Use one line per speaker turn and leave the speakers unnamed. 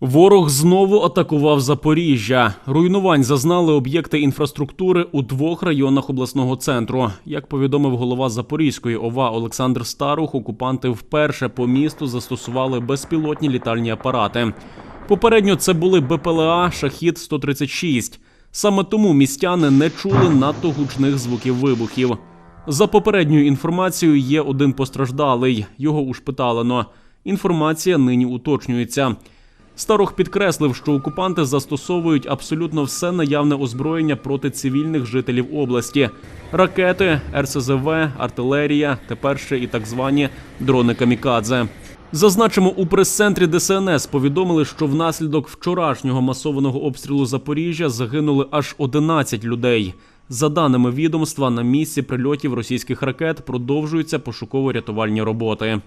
Ворог знову атакував Запоріжжя. Руйнувань зазнали об'єкти інфраструктури у двох районах обласного центру. Як повідомив голова Запорізької ОВА Олександр Старух, окупанти вперше по місту застосували безпілотні літальні апарати. Попередньо це були БПЛА Шахід 136 Саме тому містяни не чули надто гучних звуків вибухів. За попередньою інформацією, є один постраждалий. Його ушпиталено. Інформація нині уточнюється. Старох підкреслив, що окупанти застосовують абсолютно все наявне озброєння проти цивільних жителів області: ракети, РСЗВ, артилерія, тепер ще і так звані дрони камікадзе. Зазначимо, у прес-центрі ДСНС повідомили, що внаслідок вчорашнього масованого обстрілу Запоріжжя загинули аж 11 людей. За даними відомства, на місці прильотів російських ракет продовжуються пошуково-рятувальні роботи.